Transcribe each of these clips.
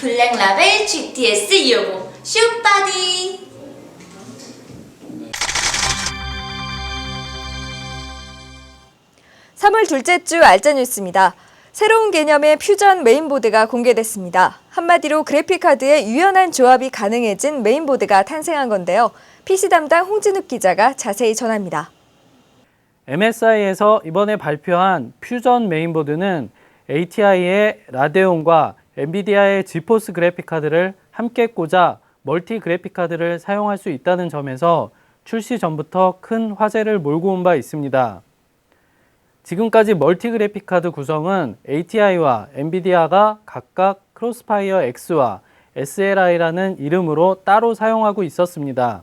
블랙라벨 GTS 250 슈바디 3월 둘째 주 알짜 뉴스입니다. 새로운 개념의 퓨전 메인보드가 공개됐습니다. 한마디로 그래픽카드의 유연한 조합이 가능해진 메인보드가 탄생한 건데요. PC 담당 홍진욱 기자가 자세히 전합니다. MSI에서 이번에 발표한 퓨전 메인보드는 ATI의 라데온과 엔비디아의 지포스 그래픽 카드를 함께 꽂아 멀티 그래픽 카드를 사용할 수 있다는 점에서 출시 전부터 큰 화제를 몰고 온 바 있습니다. 지금까지 멀티 그래픽 카드 구성은 ATI와 엔비디아가 각각 크로스파이어 X와 SLI라는 이름으로 따로 사용하고 있었습니다.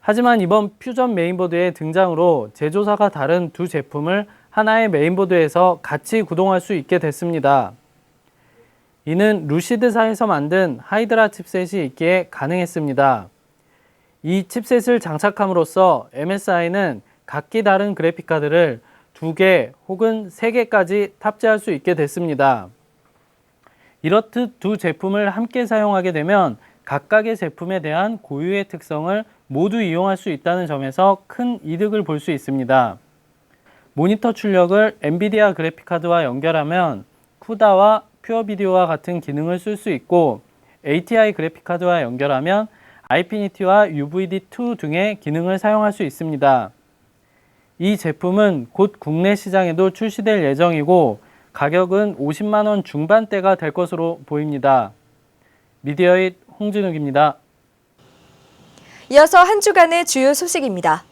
하지만 이번 퓨전 메인보드의 등장으로 제조사가 다른 두 제품을 하나의 메인보드에서 같이 구동할 수 있게 됐습니다. 이는 루시드사에서 만든 하이드라 칩셋이 있기에 가능했습니다. 이 칩셋을 장착함으로써 MSI는 각기 다른 그래픽 카드를 두 개 혹은 세 개까지 탑재할 수 있게 됐습니다. 이렇듯 두 제품을 함께 사용하게 되면 각각의 제품에 대한 고유의 특성을 모두 이용할 수 있다는 점에서 큰 이득을 볼 수 있습니다. 모니터 출력을 엔비디아 그래픽카드와 연결하면 쿠다와 퓨어 비디오와 같은 기능을 쓸 수 있고 ATI 그래픽 카드와 연결하면 아이피니티와 UVD2 등의 기능을 사용할 수 있습니다. 이 제품은 곧 국내 시장에도 출시될 예정이고 가격은 50만 원 중반대가 될 것으로 보입니다. 미디어잇 홍진욱입니다. 이어서 한 주간의 주요 소식입니다.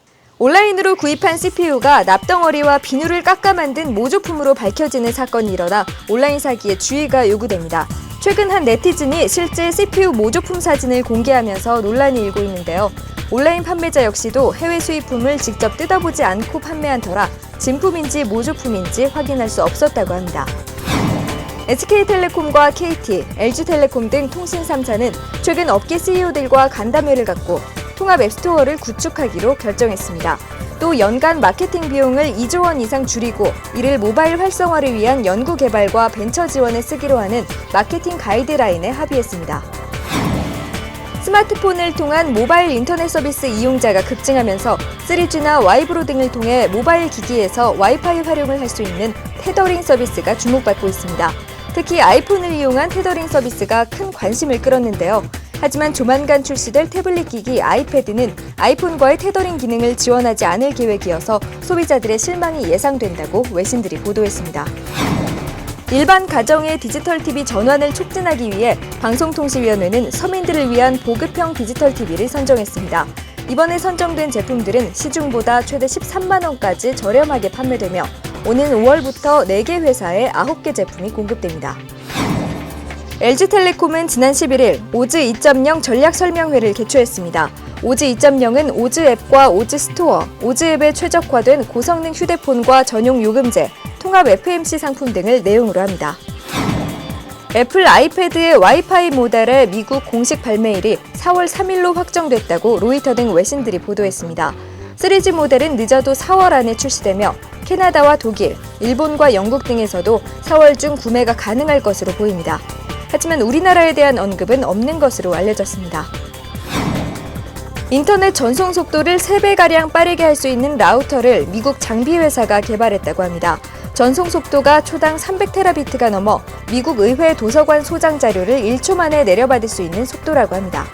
온라인으로 구입한 CPU가 납덩어리와 비누를 깎아 만든 모조품으로 밝혀지는 사건이 일어나 온라인 사기에 주의가 요구됩니다. 최근 한 네티즌이 실제 CPU 모조품 사진을 공개하면서 논란이 일고 있는데요. 온라인 판매자 역시도 해외 수입품을 직접 뜯어보지 않고 판매한 터라 진품인지 모조품인지 확인할 수 없었다고 합니다. SK텔레콤과 KT, LG텔레콤 등 통신 3사는 최근 업계 CEO들과 간담회를 갖고 통합 앱스토어를 구축하기로 결정했습니다. 또 연간 마케팅 비용을 2조 원 이상 줄이고 이를 모바일 활성화를 위한 연구 개발과 벤처 지원에 쓰기로 하는 마케팅 가이드라인에 합의했습니다. 스마트폰을 통한 모바일 인터넷 서비스 이용자가 급증하면서 3G나 와이브로 등을 통해 모바일 기기에서 와이파이 활용을 할 수 있는 테더링 서비스가 주목받고 있습니다. 특히 아이폰을 이용한 테더링 서비스가 큰 관심을 끌었는데요. 하지만 조만간 출시될 태블릿 기기 아이패드는 아이폰과의 테더링 기능을 지원하지 않을 계획이어서 소비자들의 실망이 예상된다고 외신들이 보도했습니다. 일반 가정의 디지털 TV 전환을 촉진하기 위해 방송통신위원회는 서민들을 위한 보급형 디지털 TV를 선정했습니다. 이번에 선정된 제품들은 시중보다 최대 13만 원까지 저렴하게 판매되며 오는 5월부터 4개 회사에 9개 제품이 공급됩니다. LG텔레콤은 지난 11일 오즈 2.0 전략 설명회를 개최했습니다. 오즈 2.0은 오즈 앱과 오즈 스토어, 오즈 앱에 최적화된 고성능 휴대폰과 전용 요금제, 통합 FMC 상품 등을 내용으로 합니다. 애플 아이패드의 와이파이 모델의 미국 공식 발매일이 4월 3일로 확정됐다고 로이터 등 외신들이 보도했습니다. 3G 모델은 늦어도 4월 안에 출시되며 캐나다와 독일, 일본과 영국 등에서도 4월 중 구매가 가능할 것으로 보입니다. 하지만 우리나라에 대한 언급은 없는 것으로 알려졌습니다. 인터넷 전송 속도를 3배가량 빠르게 할 수 있는 라우터를 미국 장비 회사가 개발했다고 합니다. 전송 속도가 초당 300테라비트가 넘어 미국 의회 도서관 소장 자료를 1초 만에 내려받을 수 있는 속도라고 합니다.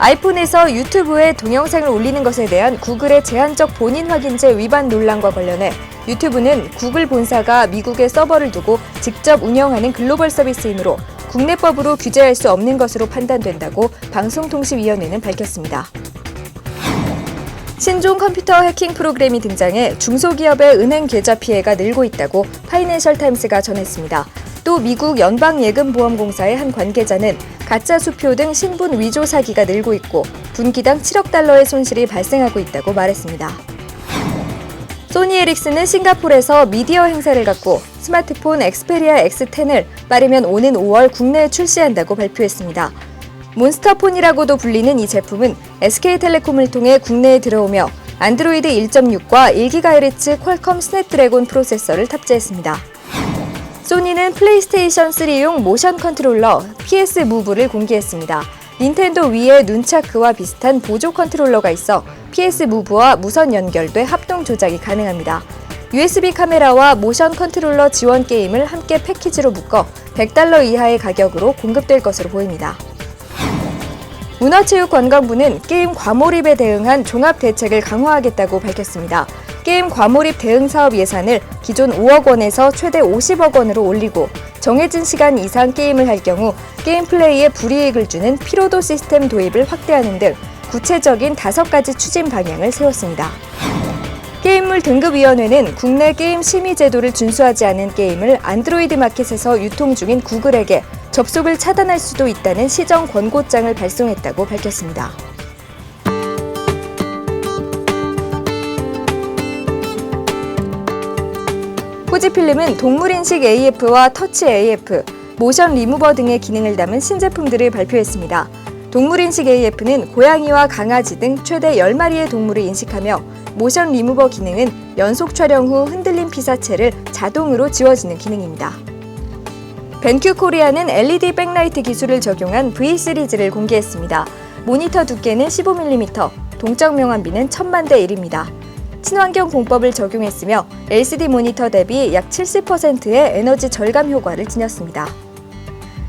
아이폰에서 유튜브에 동영상을 올리는 것에 대한 구글의 제한적 본인 확인제 위반 논란과 관련해 유튜브는 구글 본사가 미국에 서버를 두고 직접 운영하는 글로벌 서비스이므로 국내법으로 규제할 수 없는 것으로 판단된다고 방송통신위원회는 밝혔습니다. 신종 컴퓨터 해킹 프로그램이 등장해 중소기업의 은행 계좌 피해가 늘고 있다고 파이낸셜 타임스가 전했습니다. 또 미국 연방예금보험공사의 한 관계자는 가짜 수표 등 신분 위조 사기가 늘고 있고 분기당 7억 달러의 손실이 발생하고 있다고 말했습니다. 소니 에릭스는 싱가포르에서 미디어 행사를 갖고 스마트폰 엑스페리아 X10을 빠르면 오는 5월 국내에 출시한다고 발표했습니다. 몬스터폰이라고도 불리는 이 제품은 SK텔레콤을 통해 국내에 들어오며 안드로이드 1.6과 1GHz 퀄컴 스냅드래곤 프로세서를 탑재했습니다. 소니는 플레이스테이션 3용 모션 컨트롤러 PS 무브를 공개했습니다. 닌텐도 위에 눈차크와 비슷한 보조 컨트롤러가 있어 PS 무브와 무선 연결돼 합동 조작이 가능합니다. USB 카메라와 모션 컨트롤러 지원 게임을 함께 패키지로 묶어 100달러 이하의 가격으로 공급될 것으로 보입니다. 문화체육관광부는 게임 과몰입에 대응한 종합 대책을 강화하겠다고 밝혔습니다. 게임 과몰입 대응 사업 예산을 기존 5억 원에서 최대 50억 원으로 올리고 정해진 시간 이상 게임을 할 경우 게임 플레이에 불이익을 주는 피로도 시스템 도입을 확대하는 등 구체적인 다섯 가지 추진 방향을 세웠습니다. 게임물 등급위원회는 국내 게임 심의 제도를 준수하지 않은 게임을 안드로이드 마켓에서 유통 중인 구글에게 접속을 차단할 수도 있다는 시정 권고장을 발송했다고 밝혔습니다. 후지필름은 동물인식 AF와 터치 AF, 모션 리무버 등의 기능을 담은 신제품들을 발표했습니다. 동물인식 AF는 고양이와 강아지 등 최대 10마리의 동물을 인식하며 모션 리무버 기능은 연속 촬영 후 흔들린 피사체를 자동으로 지워지는 기능입니다. 벤큐 코리아는 LED 백라이트 기술을 적용한 V 시리즈를 공개했습니다. 모니터 두께는 15mm, 동적 명암비는 1000만 대 1입니다. 친환경 공법을 적용했으며 LCD 모니터 대비 약 70%의 에너지 절감 효과를 지녔습니다.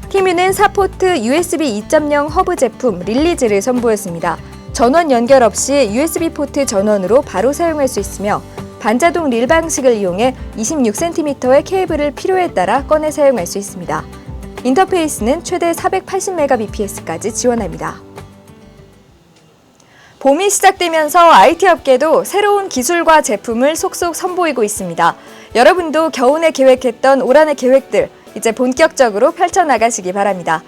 티뮤는 사포트 USB 2.0 허브 제품 릴리즈를 선보였습니다. 전원 연결 없이 USB 포트 전원으로 바로 사용할 수 있으며 반자동 릴 방식을 이용해 26cm의 케이블을 필요에 따라 꺼내 사용할 수 있습니다. 인터페이스는 최대 480Mbps까지 지원합니다. 봄이 시작되면서 IT 업계도 새로운 기술과 제품을 속속 선보이고 있습니다. 여러분도 겨우내 계획했던 올 한해 계획들 이제 본격적으로 펼쳐나가시기 바랍니다.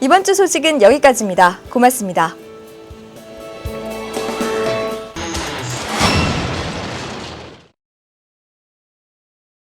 이번 주 소식은 여기까지입니다. 고맙습니다.